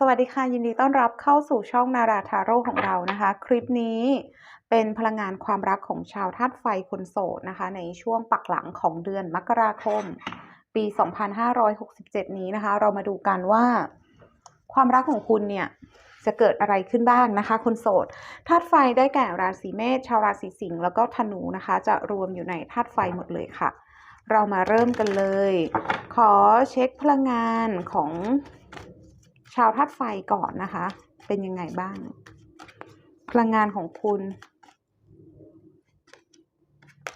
สวัสดีค่ะ ยินดีต้อนรับเข้าสู่ช่องนาราทาโร่ของเรานะคะ คลิปนี้เป็นพลังงานความรักของชาวธาตุไฟคนโสดนะคะ ในช่วงปักหลังของเดือนมกราคม ปี 2567 นี้นะคะ เรามาดูกันว่า ความรักของคุณเนี่ยจะเกิดอะไรขึ้นบ้างนะคะ คนโสดธาตุไฟได้แก่ราศีเมษชาวราศีสิงห์แล้วก็ธนูนะคะ จะรวมอยู่ในธาตุไฟหมดเลยค่ะ เรามาเริ่มกันเลย ขอเช็คพลังงานของ ชาวธาตุไฟก่อนนะคะ เป็นยังไงบ้าง พลังงานของคุณ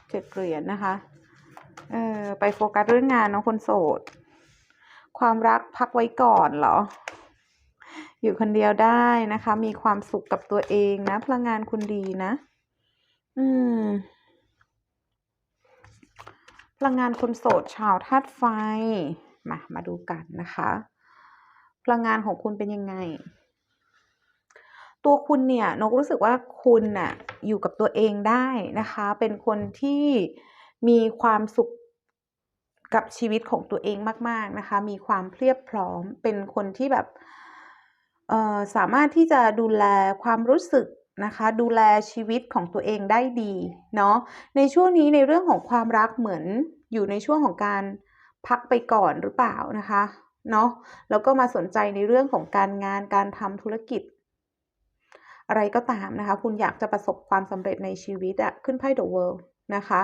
เจ็ดเหรียญนะคะ เออไปโฟกัสเรื่องงานเนาะคนโสด ความรักพักไว้ก่อนเหรอ อยู่คนเดียวได้นะคะ มีความสุขกับตัวเองนะ พลังงานคุณดีนะ อืม พลังงานคนโสดชาวธาตุไฟ มา มาดูกันนะคะ ลังงานของคุณเป็นยังไง ตัวคุณเนี่ยนกรู้สึกว่าคุณน่ะอยู่กับตัวเองได้นะคะ เป็นคนที่มีความสุขกับชีวิตของตัวเองมาก ๆนะคะ มีความเพียบพร้อม เป็นคนที่แบบเออสามารถที่จะดูแลความรู้สึกนะคะ ดูแลชีวิตของตัวเองได้ดีเนาะในช่วงนี้ในเรื่องของความรักเหมือนอยู่ในช่วงของการพักไปก่อนหรือเปล่านะคะ เนาะแล้วก็มาสนใจในเรื่องของการงานการทำธุรกิจ อะไรก็ตามนะคะ คุณอยากจะประสบความสำเร็จในชีวิตอะขึ้นไพ่ The World นะคะ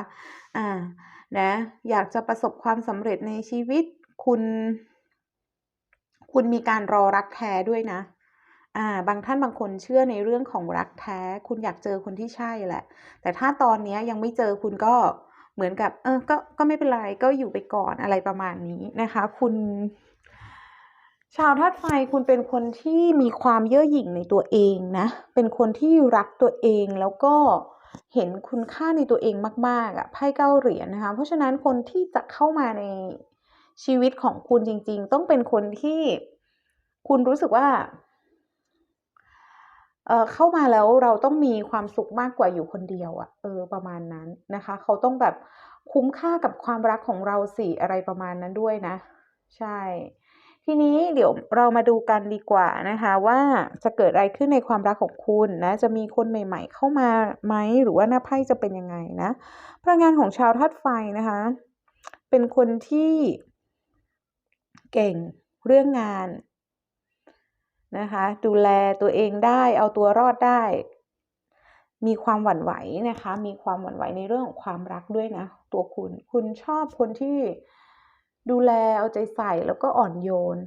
อ่านะอยากจะประสบความสำเร็จในชีวิตคุณ คุณมีการรอรักแท้ด้วยนะอ่าบางท่านบางคนเชื่อในเรื่องของรักแท้ คุณอยากเจอคนที่ใช่แหละ แต่ถ้าตอนนี้ยังไม่เจอคุณก็เหมือนกับ เออก็ก็ไม่เป็นไรก็อยู่ไปก่อนอะไรประมาณนี้นะคะ คุณ ชาวธาตุไฟคุณเป็นคนที่มีความเย่อหยิ่งในตัวเองนะ เป็นคนที่รักตัวเองแล้วก็เห็นคุณค่าในตัวเองมากๆอะไพ่เก้าเหรียญนะคะ เพราะฉะนั้นคนที่จะเข้ามาในชีวิตของคุณจริง ๆ ต้องเป็นคนที่คุณรู้สึกว่าเออเข้ามาแล้วเราต้องมีความสุขมากกว่าอยู่คนเดียวอะเออประมาณนั้นนะคะ เขาต้องแบบคุ้มค่ากับความรักของเราสิอะไรประมาณนั้นด้วยนะ ใช่ ทีนี้เดี๋ยวเรามาดูกันดีกว่านะคะว่าจะเกิดอะไรขึ้นในความรักของคุณนะจะมีคนใหม่ ๆ เข้ามาไหมหรือว่าหน้าไพ่จะเป็นยังไงนะพลังงานของชาวธาตุไฟนะคะ เป็นคนที่เก่งเรื่องงานนะคะดูแลตัวเองได้เอาตัวรอดได้ มีความหวั่นไหวนะคะ มีความหวั่นไหวในเรื่องของความรักด้วยนะ ตัวคุณคุณชอบคนที่ ดูแลเอาใจใส่แล้วก็อ่อนโยน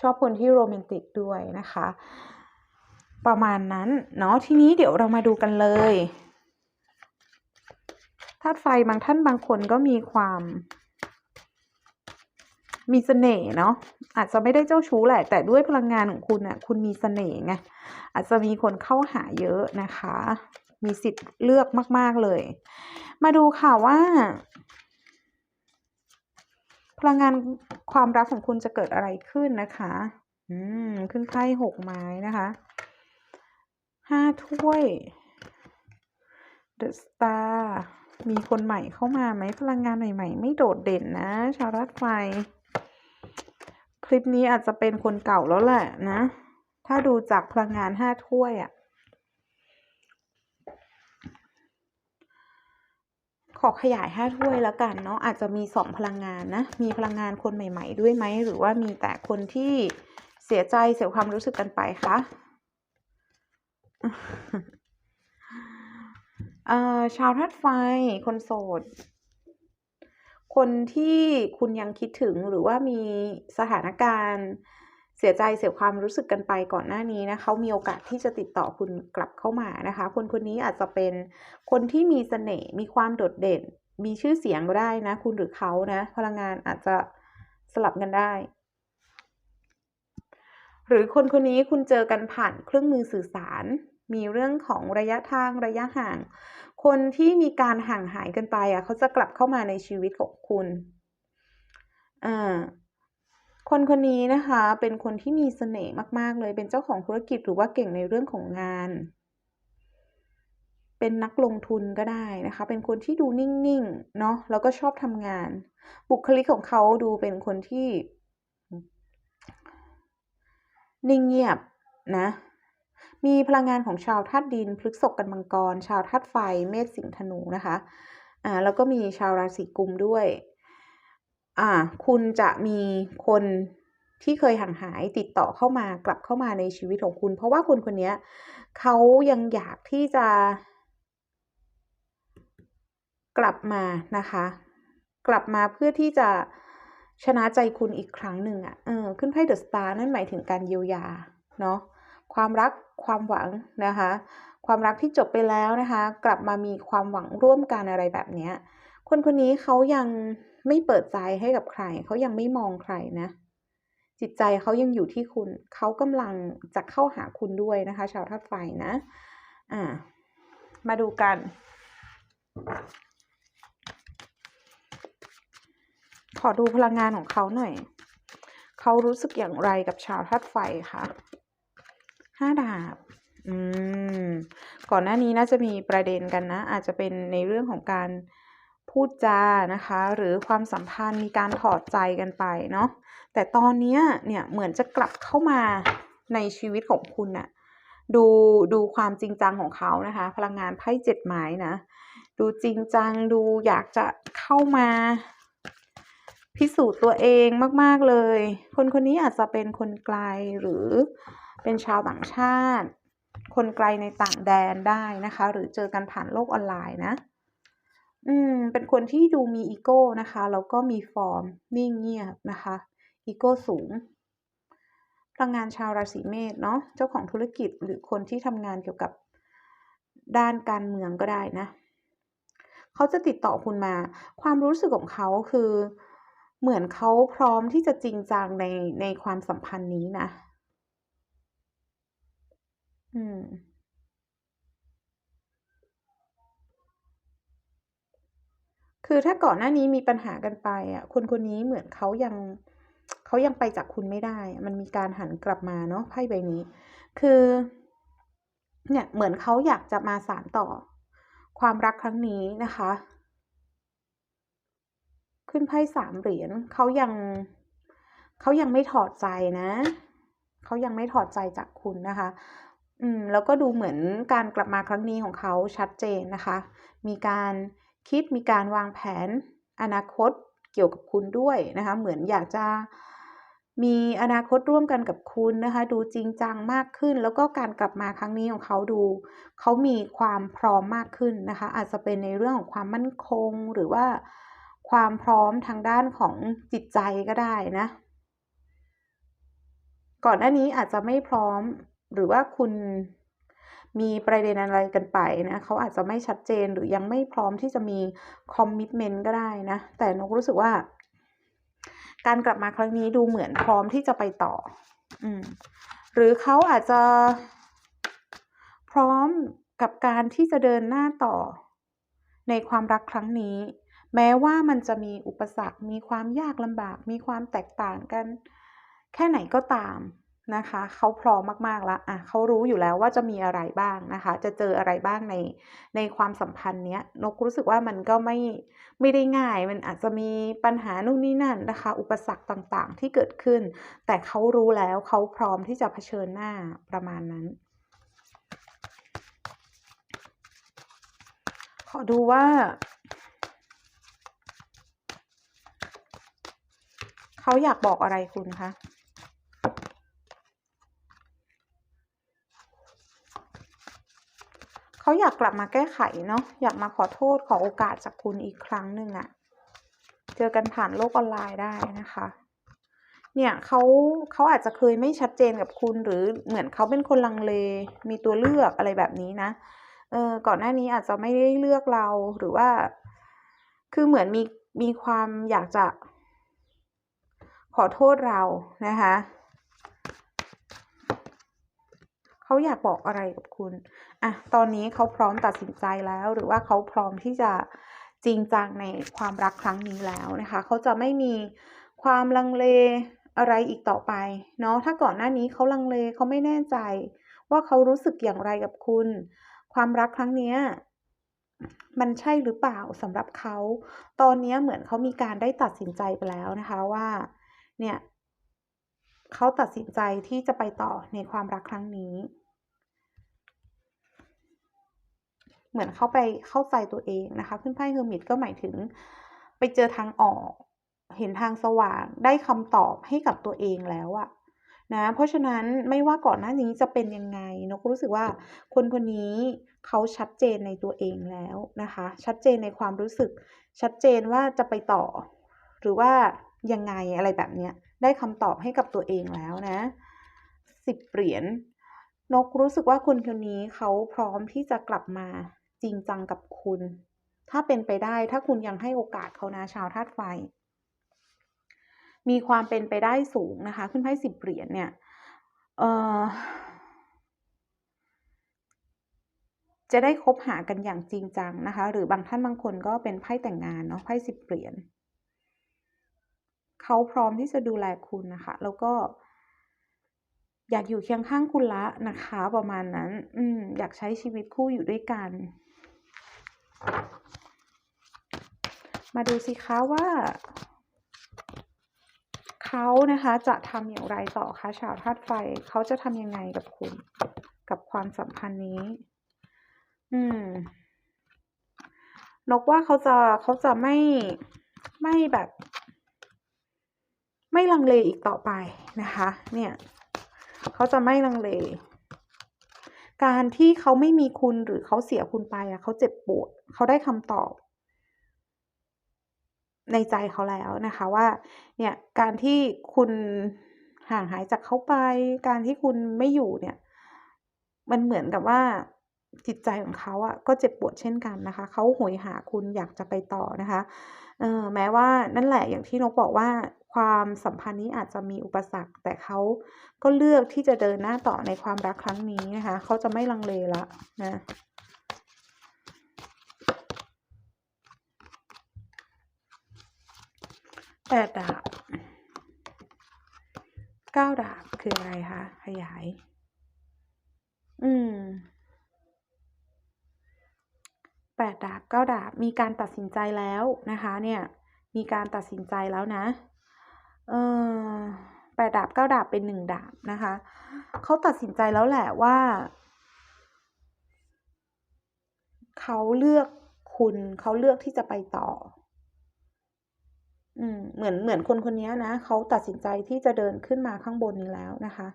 ชอบคนที่โรแมนติกด้วยนะคะ ประมาณนั้นเนาะทีนี้เดี๋ยวเรามาดูกันเลยธาตุไฟบางท่านบางคนก็มีความมีเสน่ห์เนาะอาจจะไม่ได้เจ้าชู้แหละ แต่ด้วยพลังงานของคุณน่ะคุณมีเสน่ห์ไงอาจจะมีคนเข้าหาเยอะนะคะ มีสิทธิ์เลือกมาก ๆเลย มาดูค่ะว่า พลังงานความรักของคุณจะเกิดอะไรขึ้นนะคะ อืม ขึ้นไพ่หกไม้นะคะห้าถ้วย The Star มีคนใหม่เข้ามาไหมพลังงานใหม่ ๆ ไม่โดดเด่นนะ ชาวธาตุไฟคลิปนี้อาจจะเป็นคนเก่าแล้วแหละนะ ถ้าดูจากพลังงานห้าถ้วยอะ ขอขยายห้าถ้วยแล้วกันเนาะอาจจะมีสองพลังงานนะ มีพลังงานคนใหม่ ๆ ด้วยไหม หรือว่ามีแต่คนที่เสียใจเสียความรู้สึกกันไปคะชาวธาตุไฟ คนโสด คนที่คุณยังคิดถึงหรือว่ามีสถานการณ์ เสียใจเสียความรู้สึกกันไปก่อนหน้านี้นะเขามีโอกาสที่จะติดต่อคุณกลับเข้ามานะคะ คนคนนี้อาจจะเป็นคนที่มีเสน่ห์มีความโดดเด่น มีชื่อเสียงก็ได้นะ คุณหรือเขานะพลังงานอาจจะสลับกันได้ หรือคนคนนี้คุณเจอกันผ่านเครื่องมือสื่อสาร มีเรื่องของระยะทางระยะห่าง คนที่มีการห่างหายกันไปอะเขาจะกลับเข้ามาในชีวิตของคุณอ่า คนคนนี้นะคะเป็นคนที่มีเสน่ห์มากๆ เลยเป็นเจ้าของธุรกิจหรือว่าเก่งในเรื่องของงาน เป็นนักลงทุนก็ได้นะคะ เป็นคนที่ดูนิ่งๆเนาะแล้วก็ชอบทำงาน บุคลิกของเขาดูเป็นคนที่ นิ่งเงียบนะ มีพลังงานของชาวธาตุดินพฤษภกันมังกร ชาวธาตุไฟเมษสิงห์ธนูนะคะอ่าแล้วก็มีชาวราศีกุมด้วย คุณจะมีคนที่เคยห่างหายติดต่อเข้ามากลับเข้ามาในชีวิตของคุณ เพราะว่าคนคนนี้เขายังอยากที่จะ กลับมานะคะ กลับมาเพื่อที่จะชนะใจคุณอีกครั้งหนึ่งอะ่ะเออขึ้นไพ่เดอะสตาร์นั่นหมายถึงการเยียวยาเนาะความรักความหวังนะคะ ความรักที่จบไปแล้วนะคะ กลับมามีความหวังร่วมกันอะไรแบบเนี้ย คนคนนี้เขายังไม่เปิดใจให้กับใคร เขายังไม่มองใครนะ จิตใจเขายังอยู่ที่คุณ เขากำลังจะเข้าหาคุณด้วยนะคะ ชาวธาตุไฟนะ อ่า มาดูกัน ขอดูพลังงานของเขาหน่อย เขารู้สึกอย่างไรกับชาวธาตุไฟคะห้าดาบอืม ก่อนหน้านี้น่าจะมีประเด็นกันนะ อาจจะเป็นในเรื่องของการ พูดจานะคะ หรือความสัมพันธ์มีการถอดใจกันไปเนาะแต่ตอนนี้เนี่ยเหมือนจะกลับเข้ามาในชีวิตของคุณน่ะดูดูความจริงจังของเขานะคะ พลังงานไพ่เจ็ดไม้นะ ดูจริงจังดูอยากจะเข้ามา พิสูจน์ตัวเองมาก ๆ เลย คนคนนี้อาจจะเป็นคนไกลหรือเป็นชาวต่างชาติ คนไกลในต่างแดนได้นะคะ หรือเจอกันผ่านโลกออนไลน์นะ อืม เป็นคนที่ดูมีอีโก้นะคะ แล้วก็มีฟอร์ม นิ่งเงียบนะคะ อีโก้สูง พลังงานชาวราศีเมษเนาะ เจ้าของธุรกิจหรือคนที่ทำงานเกี่ยวกับด้านการเมืองก็ได้นะ เขาจะติดต่อคุณมา ความรู้สึกของเขาคือเหมือนเขาพร้อมที่จะจริงจังในในความสัมพันธ์นี้นะ อืม คือถ้าก่อนหน้านี้มีปัญหากันไปอะคนคนนี้เหมือนเขายังเขายังไปจากคุณไม่ได้ มันมีการหันกลับมาเนาะไพ่ใบนี้ คือ เนี่ยเหมือนเขาอยากจะมาสานต่อ ความรักครั้งนี้นะคะ ขึ้นไพ่สามเหรียญเขายังเขายังไม่ถอดใจนะเขายังไม่ถอดใจจากคุณนะคะ อืม แล้วก็ดูเหมือนการกลับมาครั้งนี้ของเขาชัดเจนนะคะ มีการ คิดมีการวางแผนอนาคตเกี่ยวกับคุณด้วยนะคะ เหมือนอยากจะมีอนาคตร่วมกันกับคุณนะคะ ดูจริงจังมากขึ้น แล้วก็การกลับมาครั้งนี้ของเขาดูเขามีความพร้อมมากขึ้นนะคะ อาจจะเป็นในเรื่องของความมั่นคง หรือว่าความพร้อมทางด้านของจิตใจก็ได้นะ ก่อนหน้านี้อาจจะไม่พร้อมหรือว่าคุณ มีประเด็นอะไรกันไปนะเขาอาจจะไม่ชัดเจนหรือยังไม่พร้อมที่จะมีคอมมิชเมนต์ก็ได้นะ แต่นกรู้สึกว่า การกลับมาครั้งนี้ดูเหมือนพร้อมที่จะไปต่อ อืม หรือเขาอาจจะพร้อมกับการที่จะเดินหน้าต่อ ในความรักครั้งนี้ แม้ว่ามันจะมีอุปสรรค มีความยากลำบาก มีความแตกต่างกัน แค่ไหนก็ตาม นะคะเขาพร้อมมากๆแล้วอะเขารู้อยู่แล้วว่าจะมีอะไรบ้างนะคะ จะเจออะไรบ้างในในความสัมพันธ์เนี้ยนกรู้สึกว่ามันก็ไม่ไม่ได้ง่าย มันอาจจะมีปัญหานู่นนี่นั่นนะคะ อุปสรรคต่างๆ ที่เกิดขึ้น แต่เขารู้แล้วเขาพร้อมที่จะเผชิญหน้าประมาณนั้น ขอดูว่าเขาอยากบอกอะไรคุณคะ เขาอยากกลับมาแก้ไขเนาะอยากมาขอโทษขอโอกาสจากคุณอีกครั้งหนึ่งอะเจอกันผ่านโลกออนไลน์ได้นะคะ เนี่ยเขาเขาอาจจะเคยไม่ชัดเจนกับคุณหรือเหมือนเขาเป็นคนลังเล มีตัวเลือกอะไรแบบนี้นะเออก่อนหน้านี้อาจจะไม่ได้เลือกเราหรือว่า คือเหมือนมีมีความอยากจะขอโทษเรานะคะเขาอยากบอกอะไรกับคุณ อะตอนนี้เขาพร้อมตัดสินใจแล้ว หรือว่าเขาพร้อมที่จะจริงจังในความรักครั้งนี้แล้วนะคะ เขาจะไม่มีความลังเลอะไรอีกต่อไปเนาะถ้าก่อนหน้านี้เขาลังเลเขาไม่แน่ใจ ว่าเขารู้สึกอย่างไรกับคุณ ความรักครั้งเนี้ยมันใช่หรือเปล่าสำหรับเขา ตอนนี้เหมือนเขามีการได้ตัดสินใจไปแล้วนะคะว่า เนี่ยเขาตัดสินใจที่จะไปต่อในความรักครั้งนี้ เหมือนเข้าไปเข้าใจตัวเองนะคะ ขึ้นไพ่เฮอร์มิตก็หมายถึง ไปเจอทางออก เห็นทางสว่างได้คำตอบให้กับตัวเองแล้วอะนะเพราะฉะนั้นไม่ว่าก่อนหน้านี้จะเป็นยังไงนกรู้สึกว่าคนคนนี้เขาชัดเจนในตัวเองแล้วนะคะ ชัดเจนในความรู้สึก ชัดเจนว่าจะไปต่อ หรือว่ายังไงอะไรแบบเนี้ยได้คำตอบให้กับตัวเองแล้วนะสิบเหรียญนกรู้สึกว่าคนคนนี้เขาพร้อมที่จะกลับมา จริงจังกับคุณ ถ้าเป็นไปได้ถ้าคุณยังให้โอกาสเขานะชาวธาตุไฟ มีความเป็นไปได้สูงนะคะ ขึ้นไพ่สิบเหรียญเนี่ยเออจะได้คบหากันอย่างจริงจังนะคะ หรือบางท่านบางคนก็เป็นไพ่แต่งงานเนาะไพ่สิบเหรียญเขาพร้อมที่จะดูแลคุณนะคะ แล้วก็อยากอยู่เคียงข้างคุณละนะคะ ประมาณนั้น อืม อยากใช้ชีวิตคู่อยู่ด้วยกัน มาดูสิคะว่า เขานะคะจะทำอย่างไรต่อคะชาวธาตุไฟเขาจะทำยังไงกับคุณ กับความสัมพันธ์นี้ อืมนกว่าเขาจะเขาจะไม่ไม่แบบ ไม่ลังเลอีกต่อไปนะคะ เนี่ย เขาจะไม่ลังเล การที่เขาไม่มีคุณหรือเขาเสียคุณไปอะเขาเจ็บปวดเขาได้คำตอบ ในใจเขาแล้วนะคะว่า เนี่ยการที่คุณห่างหายจากเขาไป การที่คุณไม่อยู่เนี่ย มันเหมือนกับว่า จิตใจของเขาอะก็เจ็บปวดเช่นกันนะคะ เขาโหยหาคุณอยากจะไปต่อนะคะเออแม้ว่านั่นแหละอย่างที่นกบอกว่าความสัมพันธ์นี้อาจจะมีอุปสรรค แต่เขาก็เลือกที่จะเดินหน้าต่อในความรักครั้งนี้นะคะ เขาจะไม่ลังเลละนะแปดดาบเก้าดาบคืออะไรคะขยาย อืม แปดดาบเก้าดาบ มีการตัดสินใจแล้วนะคะเนี่ยมีการตัดสินใจแล้วนะเออแปดดาบเก้าดาบเป็นหนึ่งดาบนะคะเขาตัดสินใจแล้วแหละว่าเขาเลือกคุณเขาเลือกที่จะไปต่อ อืมเหมือนเหมือนคนคนนี้นะเขาตัดสินใจที่จะเดินขึ้นมาข้างบนนี้แล้วนะคะ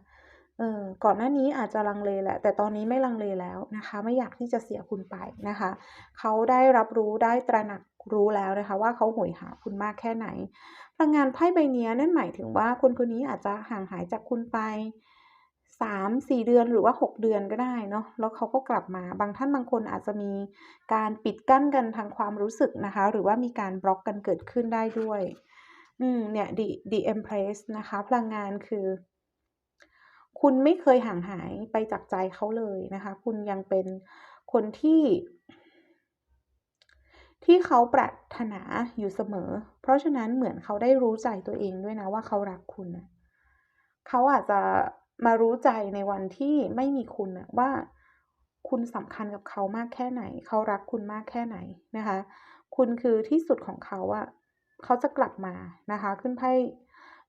เออก่อนหน้านี้อาจจะลังเลแหละ แต่ตอนนี้ไม่ลังเลแล้วนะคะ ไม่อยากที่จะเสียคุณไปนะคะ เขาได้รับรู้ได้ตระหนักรู้แล้วนะคะ ว่าเขาโหยหาคุณมากแค่ไหนพลังงานไพ่ใบนี้นั่นหมายถึงว่าคนคนนี้อาจจะห่างหายจากคุณไป3-4เดือนหรือว่า6เดือนก็ได้เนาะแล้วเขาก็กลับมาบางท่านบางคนอาจจะมีการปิดกั้นกันทางความรู้สึกนะคะ หรือว่ามีการบล็อกกันเกิดขึ้นได้ด้วย อืมเนี่ย The The Empress นะคะ พลังงานคือ คุณไม่เคยห่างหายไปจากใจเขาเลยนะคะ คุณยังเป็นคนที่ ที่เขาปรารถนาอยู่เสมอ เพราะฉะนั้นเหมือนเขาได้รู้ใจตัวเองด้วยนะว่าเขารักคุณเขาอาจจะมารู้ใจในวันที่ไม่มีคุณว่าคุณสำคัญกับเขามากแค่ไหน เขารักคุณมากแค่ไหนนะคะ คุณคือที่สุดของเขาอะเขาจะกลับมานะคะ ขึ้นไพ่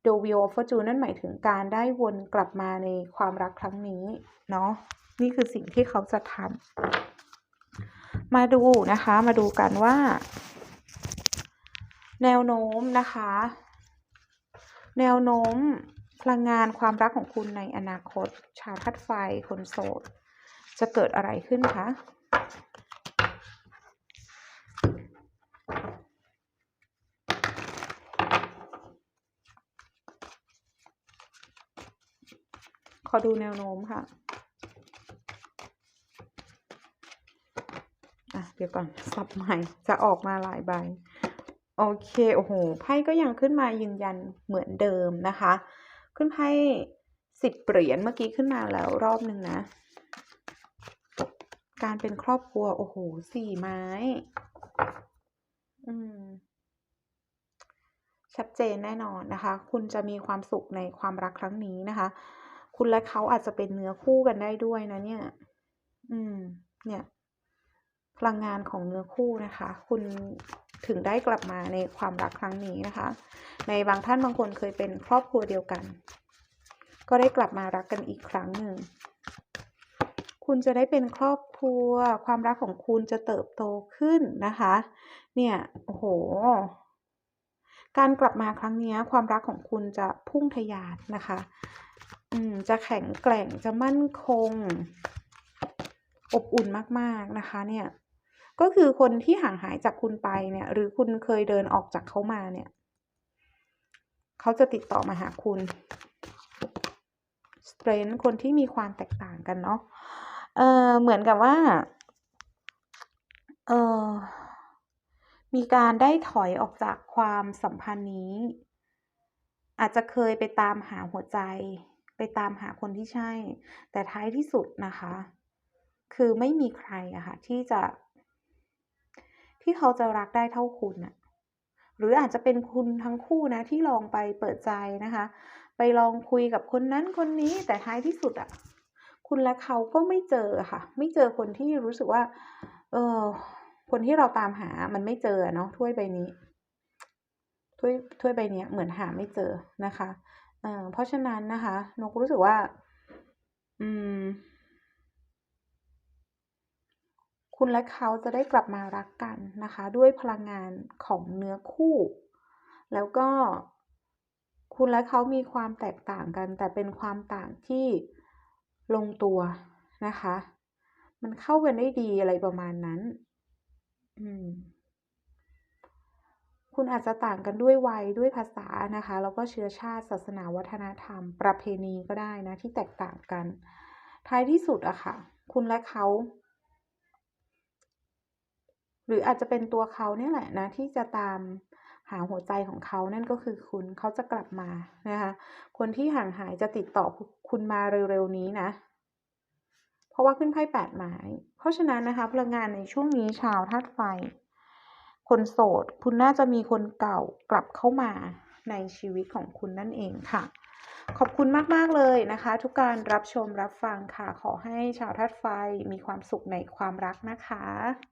The Wheel of Fortune นั่นหมายถึงการได้วนกลับมาในความรักครั้งนี้เนาะนี่คือสิ่งที่เขาจะทำมาดูนะคะมาดูกันว่า แนวโน้มนะคะ แนวโน้มพลังงานความรักของคุณในอนาคต ชาวธาตุไฟคนโสด จะเกิดอะไรขึ้นคะ? อดูแนวโน้มค่ะอะเดี๋ยวก่อนสับใหม่จะออกมาหลายใบ โอเค โอ้โฮไพ่ก็ยังขึ้นมายืนยันเหมือนเดิมนะคะ ขึ้นไพ่10เหรียญเมื่อกี้ขึ้นมาแล้วรอบหนึ่งนะ การเป็นครอบครัว โอ้โฮ4ไม้ อืมชัดเจนแน่นอนนะคะ คุณจะมีความสุขในความรักครั้งนี้นะคะ คุณและเขาอาจจะเป็นเนื้อคู่กันได้ด้วยนะเนี่ย อืม เนี่ย พลังงานของเนื้อคู่นะคะ คุณถึงได้กลับมาในความรักครั้งนี้นะคะ ในบางท่านบางคนเคยเป็นครอบครัวเดียวกัน ก็ได้กลับมารักกันอีกครั้งหนึ่ง คุณจะได้เป็นครอบครัว ความรักของคุณจะเติบโตขึ้นนะคะ เนี่ย โอ้โห การกลับมาครั้งนี้ความรักของคุณจะพุ่งทะยานนะคะ มจะแข็งแกร่งจะมั่นคง อบอุ่นมากๆนะคะ เนี่ย ก็คือคนที่ห่างหายจากคุณไปเนี่ย หรือคุณเคยเดินออกจากเขามาเนี่ย เขาจะติดต่อมาหาคุณ Strength คนที่มีความแตกต่างกันเนาะเออเหมือนกับว่า เออมีการได้ถอยออกจากความสัมพันธ์นี้ อาจจะเคยไปตามหาหัวใจ ไปตามหาคนที่ใช่ แต่ท้ายที่สุดนะคะ คือไม่มีใครอะค่ะที่จะ ที่เขาจะรักได้เท่าคุณน่ะหรืออาจจะเป็นคุณทั้งคู่นะที่ลองไปเปิดใจนะคะ ไปลองคุยกับคนนั้นคนนี้แต่ท้ายที่สุดอะคุณและเขาก็ไม่เจอค่ะ ไม่เจอคนที่รู้สึกว่า เออคนที่เราตามหามันไม่เจอเนาะถ้วยใบนี้ถ้วยถ้วยใบนี้เหมือนหาไม่เจอนะคะ อ่อเพราะฉะนั้นนะคะนกรู้สึกว่า อืม คุณและเขาจะได้กลับมารักกันนะคะ ด้วยพลังงานของเนื้อคู่ แล้วก็คุณและเขามีความแตกต่างกัน แต่เป็นความต่างที่ลงตัวนะคะ มันเข้ากันได้ดีอะไรประมาณนั้น อืม คุณอาจจะต่างกันด้วยวัยด้วยภาษานะคะแล้วก็เชื้อชาติศาสนาวัฒนธรรม ประเพณีก็ได้นะที่แตกต่างกัน ท้ายที่สุดอะค่ะ คุณและเขา หรืออาจจะเป็นตัวเขาเนี่ยแหละนะที่จะตามหาหัวใจของเขานั่นก็คือคุณเขาจะกลับมานะคะคนที่ห่างหายจะติดต่อคุณมาเร็วๆนี้นะ เพราะว่าขึ้นไพ่8ไม้เพราะฉะนั้นนะคะพลังงานในช่วงนี้ชาวธาตุไฟ คนโสด คุณน่าจะมีคนเก่ากลับเข้ามาในชีวิตของคุณนั่นเองค่ะ ขอบคุณมาก ๆ เลยนะคะ ทุกการรับชมรับฟังค่ะ ขอให้ชาวทัดไฟมีความสุขในความรักนะคะ